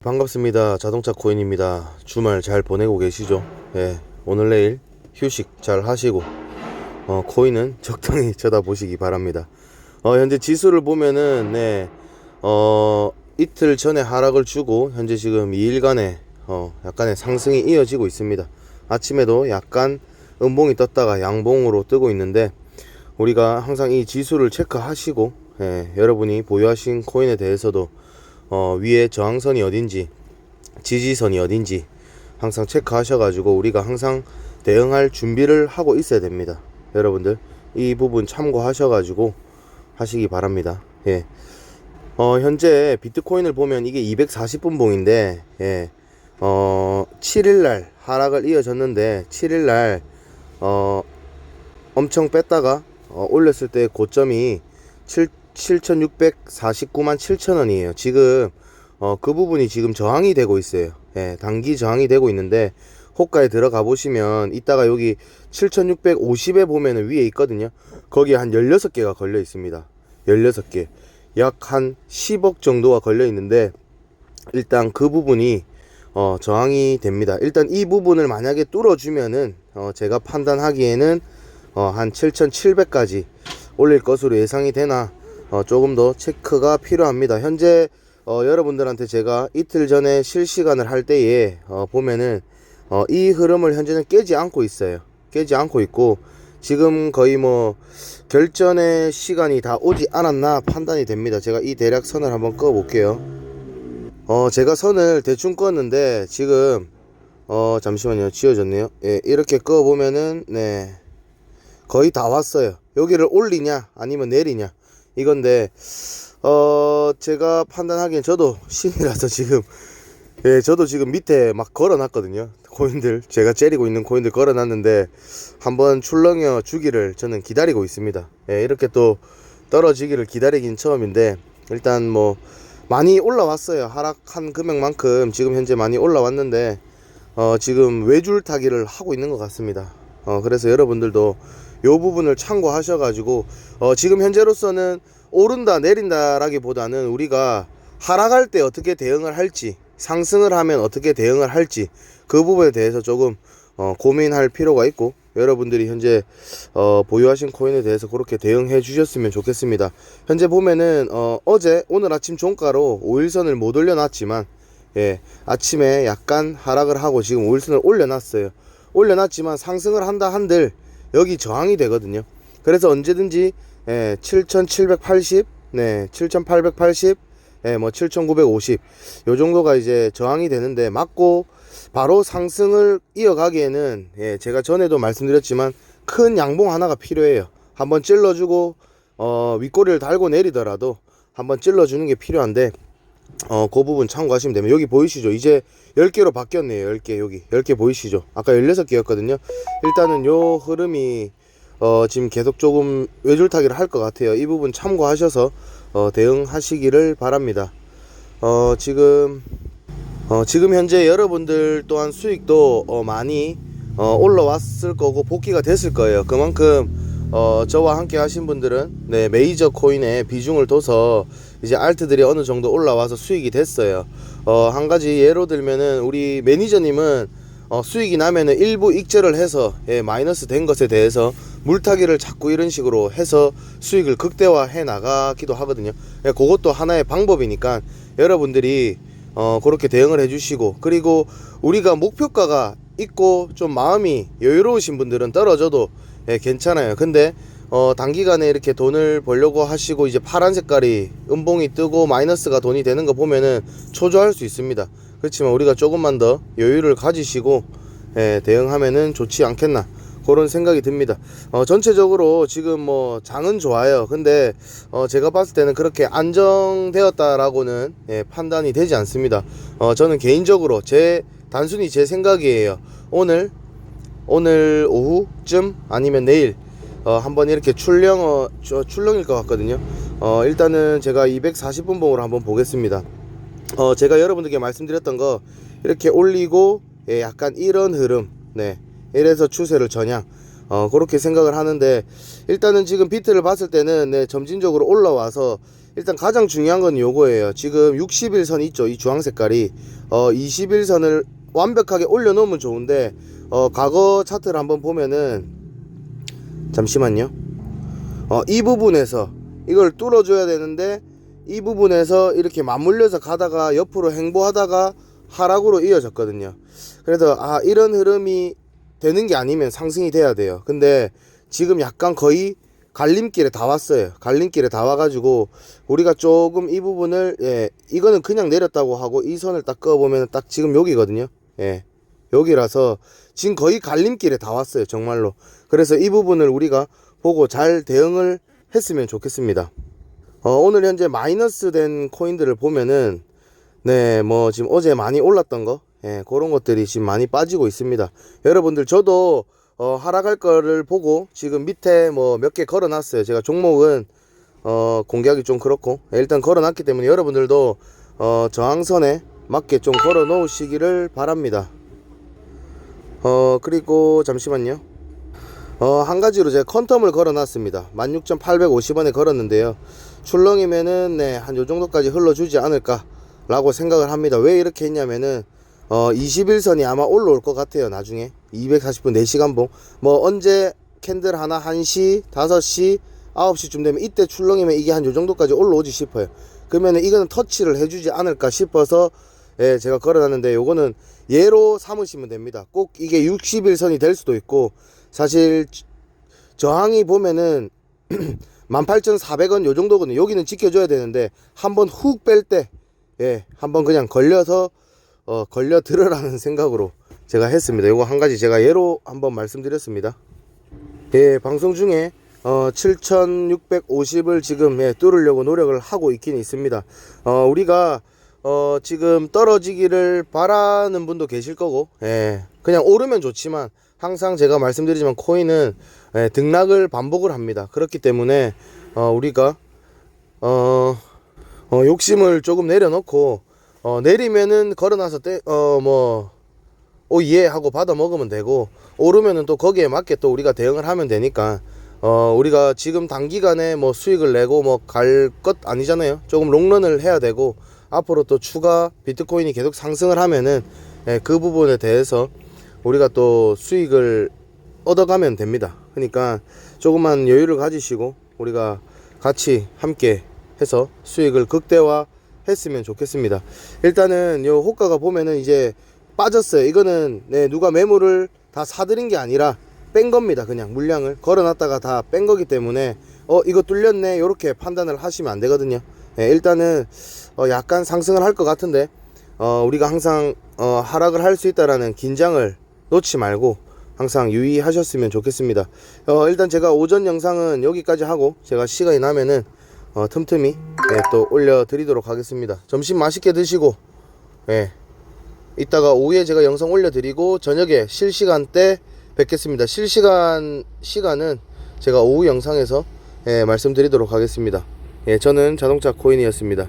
반갑습니다. 자동차 코인입니다. 주말 잘 보내고 계시죠? 예, 오늘 내일 휴식 잘 하시고 어, 코인은 적당히 쳐다보시기 바랍니다. 어, 현재 지수를 보면은 네, 어, 이틀 전에 하락을 주고 현재 지금 2일간의 어, 약간의 상승이 이어지고 있습니다. 아침에도 약간 음봉이 떴다가 양봉으로 뜨고 있는데 우리가 항상 이 지수를 체크하시고 예, 여러분이 보유하신 코인에 대해서도 어, 위에 저항선이 어딘지 지지선이 어딘지 항상 체크하셔가지고 우리가 항상 대응할 준비를 하고 있어야 됩니다. 여러분들 이 부분 참고하셔가지고 하시기 바랍니다. 예. 어, 현재 비트코인을 보면 이게 240분 봉인데 예. 어, 7일날 하락을 이어졌는데 7일날 어, 엄청 뺐다가 어, 올렸을 때 고점이 7, 7,649만 7천 원이에요. 지금 어, 그 부분이 지금 저항이 되고 있어요. 예, 단기 저항이 되고 있는데 호가에 들어가 보시면 이따가 여기 7,650에 보면은 위에 있거든요. 거기에 한 16개가 걸려 있습니다. 16개. 약 한 10억 정도가 걸려 있는데 일단 그 부분이 어, 저항이 됩니다. 일단 이 부분을 만약에 뚫어주면은 어, 제가 판단하기에는 어, 한 7,700까지 올릴 것으로 예상이 되나 어, 조금 더 체크가 필요합니다. 현재 어, 여러분들한테 제가 이틀 전에 실시간을 할 때에 어, 보면은 어, 이 흐름을 현재는 깨지 않고 있어요. 깨지 않고 있고 지금 거의 뭐 결전의 시간이 다 오지 않았나 판단이 됩니다. 제가 이 대략 선을 한번 꺼 볼게요. 어, 제가 선을 대충 껐는데 지금 어, 잠시만요. 지워졌네요. 예, 이렇게 꺼 보면은 네. 거의 다 왔어요. 여기를 올리냐 아니면 내리냐 이건데 어 제가 판단하기엔 저도 신이라서 지금 예 저도 지금 밑에 막 걸어놨거든요. 코인들 제가 째리고 있는 코인들 걸어놨는데 한번 출렁여 주기를 저는 기다리고 있습니다. 예 이렇게 또 떨어지기를 기다리긴 처음인데 일단 뭐 많이 올라왔어요. 하락한 금액만큼 지금 현재 많이 올라왔는데 어 지금 외줄 타기를 하고 있는 것 같습니다. 어 그래서 여러분들도 요 부분을 참고하셔가지고 어, 지금 현재로서는 오른다 내린다라기보다는 우리가 하락할 때 어떻게 대응을 할지 상승을 하면 어떻게 대응을 할지 그 부분에 대해서 조금 어, 고민할 필요가 있고 여러분들이 현재 어, 보유하신 코인에 대해서 그렇게 대응해 주셨으면 좋겠습니다. 현재 보면은 어, 어제 오늘 아침 종가로 5일선을 못 올려놨지만 예, 아침에 약간 하락을 하고 지금 5일선을 올려놨어요. 올려놨지만 상승을 한다 한들 여기 저항이 되거든요. 그래서 언제든지 예, 7,780, 네, 7,880, 예, 뭐 7,950, 요 정도가 이제 저항이 되는데 맞고 바로 상승을 이어가기에는 예, 제가 전에도 말씀드렸지만 큰 양봉 하나가 필요해요. 한번 찔러주고 어, 윗꼬리를 달고 내리더라도 한번 찔러주는 게 필요한데 어, 그 부분 참고하시면 됩니다. 여기 보이시죠? 이제 10개로 바뀌었네요. 10개, 여기. 10개 보이시죠? 아까 16개였거든요. 일단은 요 흐름이, 어, 지금 계속 조금 외줄타기를 할 것 같아요. 이 부분 참고하셔서, 어, 대응하시기를 바랍니다. 어, 지금, 어, 지금 현재 여러분들 또한 수익도, 어, 많이, 어, 올라왔을 거고, 복귀가 됐을 거예요. 그만큼, 어, 저와 함께 하신 분들은 네, 메이저 코인에 비중을 둬서 이제 알트들이 어느 정도 올라와서 수익이 됐어요. 어, 한 가지 예로 들면은 우리 매니저님은 어, 수익이 나면은 일부 익절을 해서 예, 마이너스 된 것에 대해서 물타기를 자꾸 이런 식으로 해서 수익을 극대화해 나가기도 하거든요. 예, 그것도 하나의 방법이니까 여러분들이 어, 그렇게 대응을 해주시고 그리고 우리가 목표가가 있고 좀 마음이 여유로우신 분들은 떨어져도 예, 괜찮아요. 근데 어, 단기간에 이렇게 돈을 벌려고 하시고 이제 파란 색깔이 음봉이 뜨고 마이너스가 돈이 되는 거 보면은 초조할 수 있습니다. 그렇지만 우리가 조금만 더 여유를 가지시고 예, 대응하면은 좋지 않겠나 그런 생각이 듭니다. 어, 전체적으로 지금 뭐 장은 좋아요. 근데 어, 제가 봤을 때는 그렇게 안정되었다라고는 예, 판단이 되지 않습니다. 어, 저는 개인적으로 제 단순히 제 생각이에요. 오늘 오늘 오후쯤 아니면 내일 어, 한번 이렇게 출렁 어, 저- 출렁일 것 같거든요. 어, 일단은 제가 240분 봉으로 한번 보겠습니다. 어, 제가 여러분들께 말씀드렸던 거 이렇게 올리고 예, 약간 이런 흐름, 네, 이래서 추세를 전향. 어, 그렇게 생각을 하는데 일단은 지금 비트를 봤을 때는 네, 점진적으로 올라와서 일단 가장 중요한 건 요거예요. 지금 60일선 있죠. 이 주황 색깔이 어, 20일선을 완벽하게 올려놓으면 좋은데 어, 과거 차트를 한번 보면은 잠시만요. 어, 이 부분에서 이걸 뚫어줘야 되는데 이 부분에서 이렇게 맞물려서 가다가 옆으로 행보하다가 하락으로 이어졌거든요. 그래서 아 이런 흐름이 되는 게 아니면 상승이 돼야 돼요. 근데 지금 약간 거의 갈림길에 다 왔어요. 갈림길에 다 와가지고 우리가 조금 이 부분을 예 이거는 그냥 내렸다고 하고 이 선을 딱 그어보면 딱 지금 여기거든요. 예 여기라서 지금 거의 갈림길에 다 왔어요. 정말로. 그래서 이 부분을 우리가 보고 잘 대응을 했으면 좋겠습니다. 어, 오늘 현재 마이너스 된 코인들을 보면은 네, 뭐 지금 어제 많이 올랐던 거, 예, 그런 것들이 지금 많이 빠지고 있습니다. 여러분들 저도 어, 하락할 거를 보고 지금 밑에 뭐 몇 개 걸어놨어요. 제가 종목은 어, 공개하기 좀 그렇고 예, 일단 걸어놨기 때문에 여러분들도 어, 저항선에 맞게 좀 걸어 놓으시기를 바랍니다. 어, 그리고 잠시만요. 어, 한 가지로 제가 컨텀을 걸어 놨습니다. 16,850원에 걸었는데요. 출렁이면은, 네, 한 요 정도까지 흘러주지 않을까, 라고 생각을 합니다. 왜 이렇게 했냐면은, 어, 21선이 아마 올라올 것 같아요, 나중에. 240분 4시간 봉. 뭐, 언제 캔들 하나 1시, 5시, 9시쯤 되면 이때 출렁이면 이게 한 요 정도까지 올라오지 싶어요. 그러면은 이거는 터치를 해주지 않을까 싶어서, 예, 제가 걸어놨는데, 요거는 예로 삼으시면 됩니다. 꼭 이게 61선이 될 수도 있고, 사실 저항이 보면은 18,400원 요 정도거든요. 여기는 지켜줘야 되는데 한번 훅 뺄 때 예, 한번 그냥 걸려서 어, 걸려 들으라는 생각으로 제가 했습니다. 요거 한 가지 제가 예로 한번 말씀드렸습니다. 예, 방송 중에 어, 7,650을 지금 예, 뚫으려고 노력을 하고 있긴 있습니다. 어, 우리가 어, 지금 떨어지기를 바라는 분도 계실 거고, 예, 그냥 오르면 좋지만 항상 제가 말씀드리지만 코인은 예, 등락을 반복을 합니다. 그렇기 때문에 어, 우리가 어, 어, 욕심을 조금 내려놓고 어, 내리면은 걸어놔서 때, 어, 뭐 오예 하고 받아 먹으면 되고 오르면은 또 거기에 맞게 또 우리가 대응을 하면 되니까 어 우리가 지금 단기간에 뭐 수익을 내고 뭐 갈 것 아니잖아요 조금 롱런을 해야 되고 앞으로 또 추가 비트코인이 계속 상승을 하면은 예, 그 부분에 대해서 우리가 또 수익을 얻어가면 됩니다 그러니까 조금만 여유를 가지시고 우리가 같이 함께 해서 수익을 극대화 했으면 좋겠습니다 일단은 요 호가가 보면은 이제 빠졌어요. 이거는 네, 누가 매물을 다 사들인 게 아니라 뺀 겁니다. 그냥 물량을 걸어놨다가 다 뺀 거기 때문에 어 이거 뚫렸네 이렇게 판단을 하시면 안 되거든요. 네, 일단은 어, 약간 상승을 할 것 같은데 어, 우리가 항상 어, 하락을 할 수 있다라는 긴장을 놓지 말고 항상 유의하셨으면 좋겠습니다. 어, 일단 제가 오전 영상은 여기까지 하고 제가 시간이 나면은 어, 틈틈이 네, 또 올려드리도록 하겠습니다. 점심 맛있게 드시고 예. 이따가 오후에 제가 영상 올려드리고 저녁에 실시간 때 뵙겠습니다. 실시간 시간은 제가 오후 영상에서 예, 말씀드리도록 하겠습니다. 예, 저는 자동차 코인이었습니다.